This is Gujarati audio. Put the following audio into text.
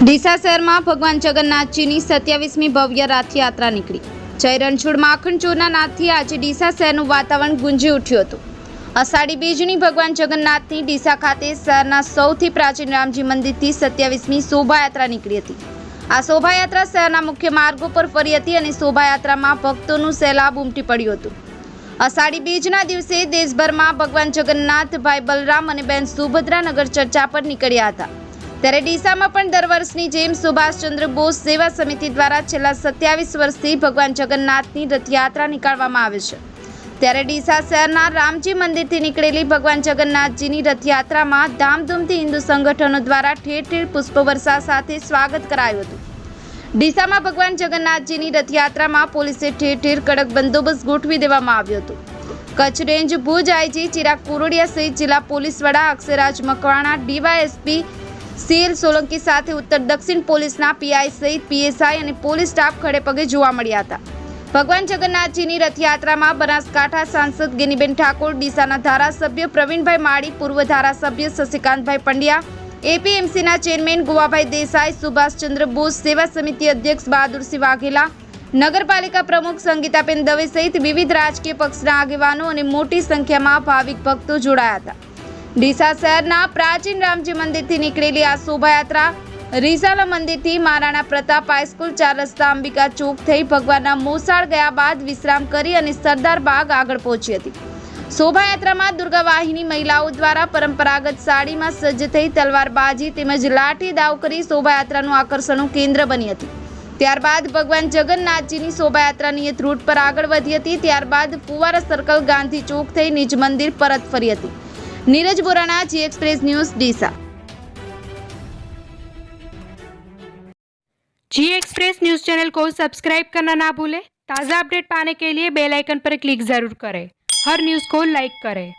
ડીસા શહેરમાં ભગવાન જગન્નાથજીની સત્યાવીસમી ભવ્ય રથયાત્રા નીકળી. જય રણછોડ માખણ ચોરના નાથથી આજે ડીસા શહેરનું વાતાવરણ ગુંજી ઉઠ્યું હતું. અષાઢી બીજની ભગવાન જગન્નાથની ડીસા ખાતે શહેરના સૌથી પ્રાચીન રામજી મંદિરથી સત્યાવીસમી શોભાયાત્રા નીકળી હતી. આ શોભાયાત્રા શહેરના મુખ્ય માર્ગો પર ફરી હતી અને શોભાયાત્રામાં ભક્તોનું સહેલાબ ઉમટી પડ્યું હતું. અષાઢી બીજના દિવસે દેશભરમાં ભગવાન જગન્નાથ ભાઈ બલરામ અને બેન સુભદ્રા નગર ચર્ચા પર નીકળ્યા હતા. ત્યારે ડીસામાં પણ દર વર્ષની જેમ સુભાષચંદ્ર બોઝ સેવા સમિતિ દ્વારા છેલ્લા સત્યાવીસ વર્ષથી ભગવાન જગન્નાથની રથયાત્રા નીકાળવામાં આવે છે. ત્યારે ડીસા શહેરના રામજી મંદિરથી નીકળેલી ભગવાન જગન્નાથજીની રથયાત્રામાં ધામધૂમથી હિન્દુ સંગઠનો દ્વારા ઠેર ઠેર પુષ્પવર્ષા સાથે સ્વાગત કરાયું હતું. ડીસામાં ભગવાન જગન્નાથજીની રથયાત્રામાં પોલીસે ઠેર ઠેર કડક બંદોબસ્ત ગોઠવી દેવામાં આવ્યો હતો. કચ્છ રેન્જ ભુજ આઈજી ચિરાગ કુરોડિયા સહિત જિલ્લા પોલીસ વડા અક્ષરાજ મકવાણા, ડીવાયએસપી સીએલ સોલંકી સાથે ઉત્તર દક્ષિણ પોલીસના પીઆઈ સહિત પીએસઆઈ અને પોલીસ સ્ટાફ ખડે પગે જોવા મળ્યા હતા. ભગવાન જગન્નાથજીની રથયાત્રામાં બનાસકાંઠા સાંસદ ગિનીબેન ઠાકોર, ડીસાના ધારાસભ્ય પ્રવીણભાઈ માળી, પૂર્વ ધારાસભ્ય શશિકાંતભાઈ પંડ્યા, એપીએમસીના ચેરમેન ગોવાભાઈ દેસાઈ, સુભાષચંદ્ર બોઝ, સેવા સમિતિ અધ્યક્ષ બહાદુરસિંહ વાઘેલા, નગરપાલિકા પ્રમુખ સંગીતાબેન દવે સહિત વિવિધ રાજકીય પક્ષના આગેવાનો અને મોટી સંખ્યામાં ભાવિક ભક્તો જોડાયા હતા. ડીસા શહેરના પ્રાચીન રામજી મંદિરથી નીકળેલી આ શોભાયાત્રા રીસાલા મંદિરથી મહારાણા પ્રતાપ હાઈસ્કૂલ ચાર રસ્તા અંબિકા ચોક થઈ ભગવાનના મોસાળ ગયા બાદ વિશ્રામ કરી અને સરદાર બાગ આગળ પહોંચી હતી. શોભાયાત્રામાં દુર્ગા વાહિની મહિલાઓ દ્વારા પરંપરાગત સાડીમાં સજ્જ થઈ તલવારબાજી તેમજ લાઠી દાવ કરી શોભાયાત્રાનું આકર્ષણનું કેન્દ્ર બની હતી. ત્યારબાદ ભગવાન જગન્નાથજીની શોભાયાત્રા નિયત રૂટ પર આગળ વધી હતી. ત્યારબાદ પુવારા સર્કલ ગાંધી ચોક થઈ નિજ મંદિર પરત ફરી હતી. Neeraj Borana G express news Deesa G express news channel को सब्सक्राइब करना ना भूलें ताज़ा अपडेट पाने के लिए बेल आइकन पर क्लिक जरूर करें हर न्यूज़ को लाइक करें